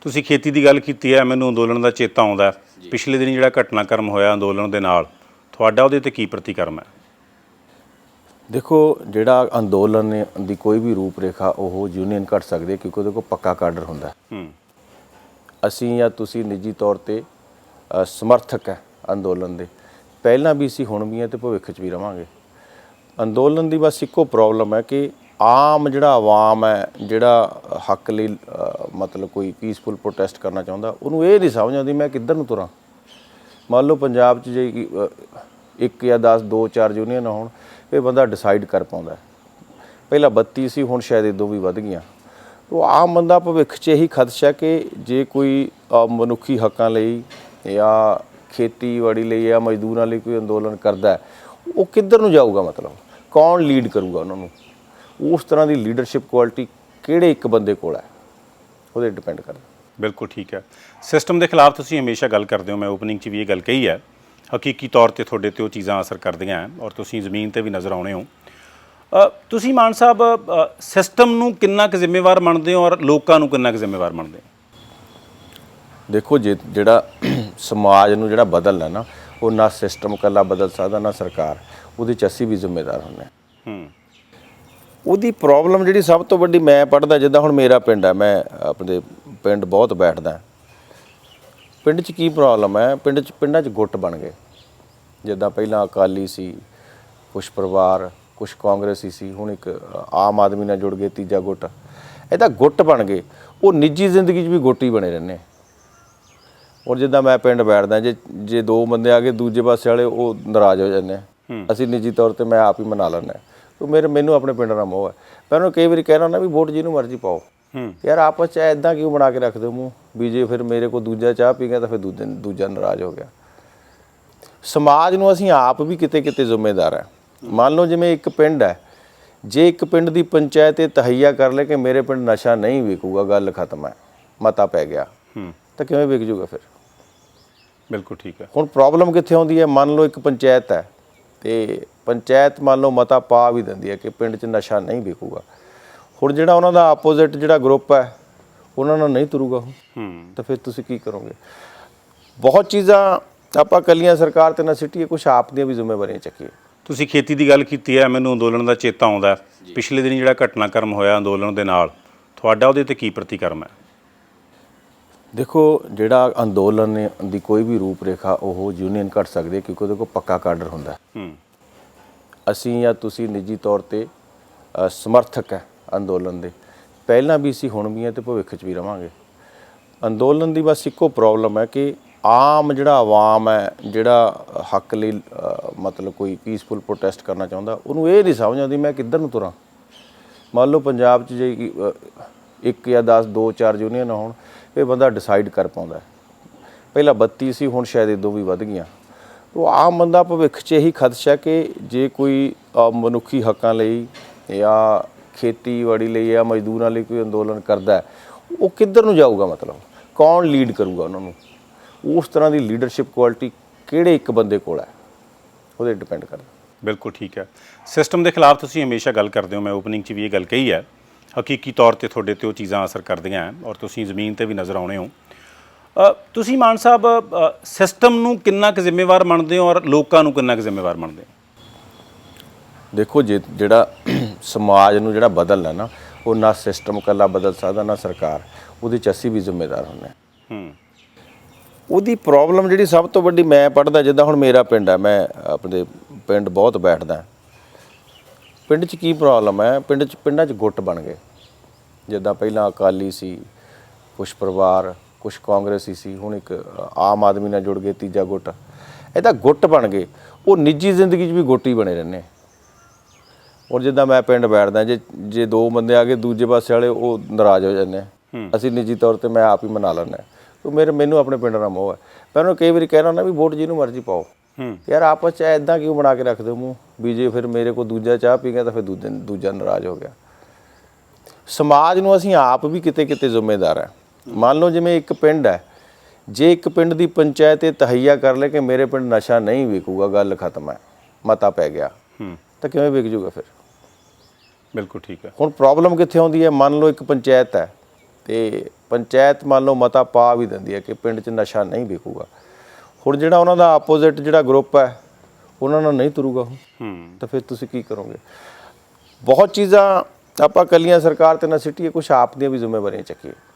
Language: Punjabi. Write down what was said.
ਤੁਸੀਂ ਖੇਤੀ ਦੀ ਗੱਲ ਕੀਤੀ ਹੈ ਮੈਨੂੰ ਅੰਦੋਲਨ ਦਾ ਚੇਤਾ ਆਉਂਦਾ। ਪਿਛਲੇ ਦਿਨੀ ਜਿਹੜਾ ਘਟਨਾਕ੍ਰਮ ਹੋਇਆ ਅੰਦੋਲਨ ਦੇ ਨਾਲ ਤੁਹਾਡਾ ਉਹਦੇ ਤੇ ਕੀ ਪ੍ਰਤੀਕਰਮ ਹੈ? ਦੇਖੋ ਜਿਹੜਾ ਅੰਦੋਲਨ ਨੇ- ਦੀ ਕੋਈ ਵੀ ਰੂਪ ਰੇਖਾ ਉਹ ਯੂਨੀਅਨ ਘਟ ਸਕਦੀ ਕਿਉਂਕਿ ਉਹਦੇ ਕੋਲ ਪੱਕਾ ਕਾਡਰ ਹੁੰਦਾ ਹੈ। ਅਸੀਂ ਜਾਂ ਤੁਸੀਂ ਨਿੱਜੀ ਤੌਰ ਤੇ ਸਮਰਥਕ ਹੈ ਅੰਦੋਲਨ ਦੇ। ਪਹਿਲਾਂ ਵੀ ਸੀ ਹੁਣ ਵੀ ਹੈ ਤੇ ਭਵਿੱਖ 'ਚ ਵੀ ਰਵਾਂਗੇ। ਅੰਦੋਲਨ ਦੀ ਬਸ ਇੱਕੋ ਪ੍ਰੋਬਲਮ ਹੈ ਕਿ ਆਮ ਜਿਹੜਾ ਆਵਾਮ ਹੈ, ਜਿਹੜਾ ਹੱਕ ਲਈ ਮਤਲਬ ਕੋਈ ਪੀਸਫੁਲ ਪ੍ਰੋਟੈਸਟ ਕਰਨਾ ਚਾਹੁੰਦਾ, ਉਹਨੂੰ ਇਹ ਨਹੀਂ ਸਮਝ ਆਉਂਦੀ, ਮੈਂ ਕਿੱਧਰ ਨੂੰ ਤੁਰਾਂ? ਮੰਨ ਲਓ ਪੰਜਾਬ 'ਚ ਜੇ ਇੱਕ ਜਾਂ 10 ਦੋ, ਚਾਰ ਯੂਨੀਅਨ ਹੋਣ, ਇਹ ਬੰਦਾ ਡਿਸਾਈਡ ਕਰ ਪਾਉਂਦਾ ਪਹਿਲਾਂ 32 ਸੀ, ਹੁਣ ਸ਼ਾਇਦ ਇਦੋਂ ਵੀ ਵੱਧ ਗਈਆਂ। ਉਹ ਆਮ ਬੰਦਾ ਭਵਿੱਖ 'ਚ ਇਹੀ ਖਦਸ਼ਾ ਕਿ ਜੇ ਕੋਈ ਮਨੁੱਖੀ ਹੱਕਾਂ ਲਈ ਜਾਂ ਖੇਤੀਬਾੜੀ ਲਈ ਜਾਂ ਮਜ਼ਦੂਰਾਂ ਲਈ ਕੋਈ ਅੰਦੋਲਨ ਕਰਦਾ ਉਹ ਕਿੱਧਰ ਨੂੰ ਜਾਊਗਾ ਮਤਲਬ? ਕੌਣ ਲੀਡ ਕਰੂਗਾ ਉਹਨਾਂ ਨੂੰ? ਉਸ ਤਰ੍ਹਾਂ ਦੀ ਲੀਡਰਸ਼ਿਪ ਕੁਆਲਿਟੀ ਕਿਹੜੇ ਇੱਕ ਬੰਦੇ ਕੋਲ ਹੈ? ਉਹਦੇ ਡਿਪੈਂਡ ਕਰਦਾ ਬਿਲਕੁਲ ਠੀਕ ਹੈ। ਸਿਸਟਮ ਦੇ ਖਿਲਾਫ ਤੁਸੀਂ ਹਮੇਸ਼ਾ ਗੱਲ ਕਰਦੇ ਹੋ ਮੈਂ ਓਪਨਿੰਗ 'ਚ ਵੀ ਇਹ ਗੱਲ ਕਹੀ ਹੈ। ਹਕੀਕੀ ਤੌਰ ਤੇ ਤੁਹਾਡੇ ਤੇ ਉਹ ਚੀਜ਼ਾਂ ਅਸਰ ਕਰਦੀਆਂ ਔਰ ਤੁਸੀਂ ਜ਼ਮੀਨ ਤੇ ਵੀ ਨਜ਼ਰ ਆਉਣੇ ਹੋ। ਤੁਸੀਂ ਮਾਨ ਸਾਹਿਬ ਸਿਸਟਮ ਨੂੰ ਕਿੰਨਾ ਕੁ ਜ਼ਿੰਮੇਵਾਰ ਮੰਨਦੇ ਹੋ ਔਰ ਲੋਕਾਂ ਨੂੰ ਕਿੰਨਾ ਕੁ ਜ਼ਿੰਮੇਵਾਰ ਮੰਨਦੇ ਹੋ? ਦੇਖੋ ਜੇ ਜਿਹੜਾ ਸਮਾਜ ਨੂੰ ਜਿਹੜਾ ਬਦਲਣਾ ਨਾ ਉਹ ਨਾ ਸਿਸਟਮ ਕੱਲਾ ਬਦਲ ਸਕਦਾ ਨਾ ਸਰਕਾਰ। ਉਹਦੇ ਚ ਅਸੀਂ ਵੀ ਜ਼ਿੰਮੇਦਾਰ ਹੁੰਦੇ ਹਾਂ। ਹੂੰ। ਉਹਦੀ ਪ੍ਰੋਬਲਮ ਜਿਹੜੀ ਸਭ ਤੋਂ ਵੱਡੀ ਮੈਂ ਪੜਦਾ ਜਿੱਦਾਂ ਹੁਣ ਮੇਰਾ ਪਿੰਡ ਹੈ ਮੈਂ ਆਪਣੇ ਪਿੰਡ ਬਹੁਤ ਬੈਠਦਾ। ਪਿੰਡ 'ਚ ਕੀ ਪ੍ਰੋਬਲਮ ਹੈ ਪਿੰਡ 'ਚ ਪਿੰਡਾਂ 'ਚ ਗੁੱਟ ਬਣ ਗਏ। ਜਿੱਦਾਂ ਪਹਿਲਾਂ ਅਕਾਲੀ ਸੀ ਕੁਛ ਪਰਿਵਾਰ ਕੁਛ ਕਾਂਗਰਸੀ ਸੀ ਹੁਣ ਇੱਕ ਆਮ ਆਦਮੀ ਨਾਲ ਜੁੜ ਗਏ ਤੀਜਾ ਗੁੱਟ। ਇਹਦਾ ਗੁੱਟ ਬਣ ਗਏ। ਉਹ ਨਿੱਜੀ ਜ਼ਿੰਦਗੀ 'ਚ ਵੀ ਗੁੱਟ ਹੀ ਬਣੇ ਰਹਿੰਦੇ। ਔਰ ਜਿੱਦਾਂ ਮੈਂ ਪਿੰਡ ਬੈਠਦਾ ਜੇ ਜੇ ਦੋ ਬੰਦੇ ਆ ਗਏ ਦੂਜੇ ਪਾਸੇ ਵਾਲੇ ਉਹ ਨਾਰਾਜ਼ ਹੋ ਜਾਂਦੇ ਅਸੀਂ ਨਿੱਜੀ ਤੌਰ ਤੇ ਮੈਂ ਆਪ ਹੀ ਮਨਾ ਲੈਂਦਾ। ਤੂੰ ਮੇਰੇ ਮੈਨੂੰ ਆਪਣੇ ਪਿੰਡ ਨਾਲ ਮੋਹ ਹੈ। ਮੈਂ ਉਹਨੂੰ ਕਈ ਵਾਰੀ ਕਹਿਣਾ ਨਾ ਵੀ ਵੋਟ ਜਿਹਨੂੰ ਮਰਜ਼ੀ ਪਾਓ। ਯਾਰ ਆਪਸ ਚ ਐਦਾਂ ਕਿਉਂ ਬਣਾ ਕੇ ਰੱਖਦੇ ਹੋ ਮੂੰਹ? ਵੀ ਜੇ ਫਿਰ ਮੇਰੇ ਕੋਲ ਦੂਜਾ ਚਾਹ ਪੀ ਗਿਆ ਤਾਂ ਫਿਰ ਦੂਜੇ ਦੂਜਾ ਨਾਰਾਜ਼ ਹੋ ਗਿਆ। ਸਮਾਜ ਨੂੰ ਅਸੀਂ ਆਪ ਵੀ ਕਿਤੇ ਕਿਤੇ ਜ਼ਿੰਮੇਦਾਰ ਹੈ। ਮੰਨ ਲਓ ਜਿਵੇਂ ਇੱਕ ਪਿੰਡ ਹੈ। ਜੇ ਇੱਕ ਪਿੰਡ ਦੀ ਪੰਚਾਇਤ ਇਹ ਤਹਈਆ ਕਰ ਲੇ ਕਿ ਮੇਰੇ ਪਿੰਡ ਨਸ਼ਾ ਨਹੀਂ ਵਿਕੂਗਾ ਗੱਲ ਖਤਮ ਹੈ। ਮਤਾ ਪੈ ਗਿਆ। ਹੂੰ। ਤਾਂ ਕਿਵੇਂ ਵਿਕ ਜੂਗਾ ਫਿਰ? ਬਿਲਕੁਲ ਠੀਕ ਹੈ। ਹੁਣ ਪ੍ਰੋਬਲਮ ਕਿੱਥੇ ਆਉਂਦੀ ਹੈ? ਮੰਨ ਲਓ ਇੱਕ ਪੰਚਾਇਤ ਹੈ ਤੇ ਪੰਚਾਇਤ ਮੰਨ ਲਓ ਮਤਾ ਪਾ ਵੀ ਦਿੰਦੀ ਹੈ ਕਿ ਪਿੰਡ 'ਚ ਨਸ਼ਾ ਨਹੀਂ ਵਿਕੂਗਾ। ਹੁਣ ਜਿਹੜਾ ਉਹਨਾਂ ਦਾ ਆਪੋਜ਼ਿਟ ਜਿਹੜਾ ਗਰੁੱਪ ਹੈ ਉਹਨਾਂ ਨਾਲ ਨਹੀਂ ਤੁਰੂਗਾ ਉਹ। ਹੂੰ। ਤਾਂ ਫਿਰ ਤੁਸੀਂ ਕੀ ਕਰੋਗੇ? ਬਹੁਤ ਚੀਜ਼ਾਂ ਆਪਾਂ ਕੱਲੀਆਂ ਸਰਕਾਰ ਤੇ ਨਾ ਸਿੱਟੀਏ ਕੁਝ ਆਪ ਦੀਆਂ ਵੀ ਜ਼ਿੰਮੇਵਾਰੀਆਂ ਚੱਕੀਏ। ਤੁਸੀਂ ਖੇਤੀ ਦੀ ਗੱਲ ਕੀਤੀ ਹੈ ਮੈਨੂੰ ਅੰਦੋਲਨ ਦਾ ਚੇਤਾ ਆਉਂਦਾ ਹੈ। ਪਿਛਲੇ ਦਿਨੀ ਜਿਹੜਾ ਘਟਨਾਕ੍ਰਮ ਹੋਇਆ ਅੰਦੋਲਨ ਦੇ ਨਾਲ ਤੁਹਾਡਾ ਉਹਦੇ ਤੇ ਕੀ ਪ੍ਰਤੀਕਰਮ ਹੈ? ਦੇਖੋ ਜਿਹੜਾ ਅੰਦੋਲਨ ਨੇ ਦੀ ਕੋਈ ਵੀ ਰੂਪ ਰੇਖਾ ਉਹ ਯੂਨੀਅਨ ਘਟ ਸਕਦੀ ਕਿਉਂਕਿ ਉਹਦੇ ਕੋਲ ਪੱਕਾ ਕਾਡਰ ਹੁੰਦਾ ਹੈ। ਅਸੀਂ ਜਾਂ ਤੁਸੀਂ ਨਿੱਜੀ ਤੌਰ ਤੇ ਸਮਰਥਕ ਹੈ ਅੰਦੋਲਨ ਦੇ। ਪਹਿਲਾਂ ਵੀ ਸੀ, ਹੁਣ ਵੀ ਹੈ ਤੇ ਭਵਿੱਖ 'ਚ ਵੀ ਰਵਾਂਗੇ। ਅੰਦੋਲਨ ਦੀ ਬਸ ਇੱਕੋ ਪ੍ਰੋਬਲਮ ਹੈ ਕਿ ਆਮ ਜਿਹੜਾ ਆਵਾਮ ਹੈ, ਜਿਹੜਾ ਹੱਕ ਲਈ ਮਤਲਬ ਕੋਈ ਪੀਸਫੁਲ ਪ੍ਰੋਟੈਸਟ ਕਰਨਾ ਚਾਹੁੰਦਾ, ਉਹਨੂੰ ਇਹ ਨਹੀਂ ਸਮਝ ਆਉਂਦੀ ਮੈਂ ਕਿੱਧਰ ਨੂੰ ਤੁਰਾਂ। ਮੰਨ ਲਓ ਪੰਜਾਬ 'ਚ ਜੇ ਇੱਕ ਜਾਂ 10 ਦੋ, ਚਾਰ ਯੂਨੀਅਨ ਹੋਣ, ਇਹ ਬੰਦਾ ਡਿਸਾਈਡ ਕਰ ਪਾਉਂਦਾ ਪਹਿਲਾਂ 32 ਸੀ, ਹੁਣ ਸ਼ਾਇਦ ਇਦੋਂ ਵੀ ਵੱਧ ਗਈਆਂ। ਉਹ ਆਮ ਬੰਦਾ ਭਵਿੱਖ 'ਚ ਇਹੀ ਖਦਸ਼ਾ ਕਿ ਜੇ ਕੋਈ ਮਨੁੱਖੀ ਹੱਕਾਂ ਲਈ ਜਾਂ ਖੇਤੀਬਾੜੀ ਲਈ ਜਾਂ ਮਜ਼ਦੂਰਾਂ ਲਈ ਕੋਈ ਅੰਦੋਲਨ ਕਰਦਾ ਉਹ ਕਿੱਧਰ ਨੂੰ ਜਾਊਗਾ ਮਤਲਬ? ਕੌਣ ਲੀਡ ਕਰੂਗਾ ਉਹਨਾਂ ਨੂੰ? ਉਸ ਤਰ੍ਹਾਂ ਦੀ ਲੀਡਰਸ਼ਿਪ ਕੁਆਲਿਟੀ ਕਿਹੜੇ ਇੱਕ ਬੰਦੇ ਕੋਲ ਹੈ? ਉਹਦੇ ਡਿਪੈਂਡ ਕਰਦਾ। ਬਿਲਕੁਲ ਠੀਕ ਹੈ। ਸਿਸਟਮ ਦੇ ਖਿਲਾਫ ਤੁਸੀਂ ਹਮੇਸ਼ਾ ਗੱਲ ਕਰਦੇ ਹੋ, ਮੈਂ ਓਪਨਿੰਗ 'ਚ ਵੀ ਇਹ ਗੱਲ ਕਹੀ ਹੈ। ਹਕੀਕੀ ਤੌਰ ਤੇ ਤੁਹਾਡੇ ਤੇ ਉਹ ਚੀਜ਼ਾਂ ਅਸਰ ਕਰਦੀਆਂ ਹੈ ਔਰ ਤੁਸੀਂ ਜ਼ਮੀਨ ਤੇ ਵੀ ਨਜ਼ਰ ਆਉਣੇ ਹੋ। ਤੁਸੀਂ ਮਾਨ ਸਾਹਿਬ ਸਿਸਟਮ ਨੂੰ ਕਿੰਨਾ ਕੁ ਜ਼ਿੰਮੇਵਾਰ ਮੰਨਦੇ ਹੋ ਔਰ ਲੋਕਾਂ ਨੂੰ ਕਿੰਨਾ ਕੁ ਜ਼ਿੰਮੇਵਾਰ ਮੰਨਦੇ ਹੋ? ਦੇਖੋ ਜੇ ਜਿਹੜਾ ਸਮਾਜ ਨੂੰ ਜਿਹੜਾ ਬਦਲਣਾ ਨਾ ਉਹ ਨਾ ਸਿਸਟਮ ਕੱਲਾ ਬਦਲ ਸਕਦਾ ਨਾ ਸਰਕਾਰ। ਉਹਦੇ ਚ ਅਸੀਂ ਵੀ ਜ਼ਿੰਮੇਦਾਰ ਹੁੰਦੇ ਹਾਂ। ਹੂੰ। ਉਹਦੀ ਪ੍ਰੋਬਲਮ ਜਿਹੜੀ ਸਭ ਤੋਂ ਵੱਡੀ ਮੈਂ ਪੜਦਾ ਜਿੱਦਾਂ ਹੁਣ ਮੇਰਾ ਪਿੰਡ ਹੈ ਮੈਂ ਆਪਣੇ ਪਿੰਡ ਬਹੁਤ ਬੈਠਦਾ ਪਿੰਡ 'ਚ ਕੀ ਪ੍ਰੋਬਲਮ ਹੈ? ਪਿੰਡ 'ਚ ਪਿੰਡਾਂ 'ਚ ਗੁੱਟ ਬਣ ਗਏ। ਜਿੱਦਾਂ ਪਹਿਲਾਂ ਅਕਾਲੀ ਸੀ ਕੁਛ ਪਰਿਵਾਰ ਕੁਛ ਕਾਂਗਰਸੀ ਸੀ ਹੁਣ ਇੱਕ ਆਮ ਆਦਮੀ ਨਾਲ ਜੁੜ ਗਏ ਤੀਜਾ ਗੁੱਟ। ਇਹਦਾ ਗੁੱਟ ਬਣ ਗਏ। ਉਹ ਨਿੱਜੀ ਜ਼ਿੰਦਗੀ 'ਚ ਵੀ ਗੁੱਟ ਹੀ ਬਣੇ ਰਹਿੰਦੇ। ਔਰ ਜਿੱਦਾਂ ਮੈਂ ਪਿੰਡ ਬੈਠਦਾ ਜੇ ਜੇ ਦੋ ਬੰਦੇ ਆ ਗਏ ਦੂਜੇ ਪਾਸੇ ਵਾਲੇ ਉਹ ਨਾਰਾਜ਼ ਹੋ ਜਾਂਦੇ ਅਸੀਂ ਨਿੱਜੀ ਤੌਰ ਤੇ ਮੈਂ ਆਪ ਹੀ ਮਨਾ ਲੈਂਦਾ। ਤੂੰ ਮੇਰੇ ਮੈਨੂੰ ਆਪਣੇ ਪਿੰਡ ਨਾਲ ਮੋਹ ਹੈ। ਮੈਂ ਉਹਨੂੰ ਕਈ ਵਾਰੀ ਕਹਿਣਾ ਨਾ ਵੀ ਵੋਟ ਜਿਹਨੂੰ ਮਰਜ਼ੀ ਪਾਓ। ਯਾਰ ਆਪਸ ਚ ਐਦਾਂ ਕਿਉਂ ਬਣਾ ਕੇ ਰੱਖਦੇ ਹੋ ਮੂੰਹ? ਵੀ ਜੇ ਫਿਰ ਮੇਰੇ ਕੋਲ ਦੂਜਾ ਚਾਹ ਪੀ ਗਿਆ ਤਾਂ ਫਿਰ ਦੂਜੇ ਦੂਜਾ ਨਾਰਾਜ਼ ਹੋ ਗਿਆ। ਸਮਾਜ ਨੂੰ ਅਸੀਂ ਆਪ ਵੀ ਕਿਤੇ ਕਿਤੇ ਜ਼ਿੰਮੇਦਾਰ ਹੈ। ਮੰਨ ਲਓ ਜਿਵੇਂ ਇੱਕ ਪਿੰਡ ਹੈ ਜੇ ਇੱਕ ਪਿੰਡ ਦੀ ਪੰਚਾਇਤ ਇਹ ਤਹਈਆ ਕਰ ਲੇ ਕਿ ਮੇਰੇ ਪਿੰਡ ਨਸ਼ਾ ਨਹੀਂ ਵਿਕੂਗਾ ਗੱਲ ਖਤਮ ਹੈ ਮਤਾ ਪੈ ਗਿਆ ਹੂੰ। ਤਾਂ ਕਿਵੇਂ ਵਿਕ ਜੂਗਾ ਫਿਰ? ਬਿਲਕੁਲ ਠੀਕ ਹੈ। ਹੁਣ ਪ੍ਰੋਬਲਮ ਕਿੱਥੇ ਆਉਂਦੀ ਹੈ? ਮੰਨ ਲਓ ਇੱਕ ਪੰਚਾਇਤ ਹੈ ਤੇ ਪੰਚਾਇਤ ਮੰਨ ਲਓ ਮਤਾ ਪਾ ਵੀ ਦਿੰਦੀ ਹੈ ਕਿ ਪਿੰਡ 'ਚ ਨਸ਼ਾ ਨਹੀਂ ਵਿਕੂਗਾ। ਹੁਣ ਜਿਹੜਾ ਉਹਨਾਂ ਦਾ ਆਪੋਜ਼ਿਟ ਜਿਹੜਾ ਗਰੁੱਪ ਹੈ ਉਹਨਾਂ ਨਾਲ ਨਹੀਂ ਤੁਰੂਗਾ ਉਹ। ਹੂੰ। ਤਾਂ ਫਿਰ ਤੁਸੀਂ ਕੀ ਕਰੋਗੇ? ਬਹੁਤ ਚੀਜ਼ਾਂ ਆਪਾਂ ਕੱਲੀਆਂ ਸਰਕਾਰ ਤੇ ਨਾ ਸਿੱਟੀਏ ਕੁਝ ਆਪ ਦੀਆਂ ਵੀ ਜ਼ਿੰਮੇਵਾਰੀਆਂ ਚੱਕੀਏ।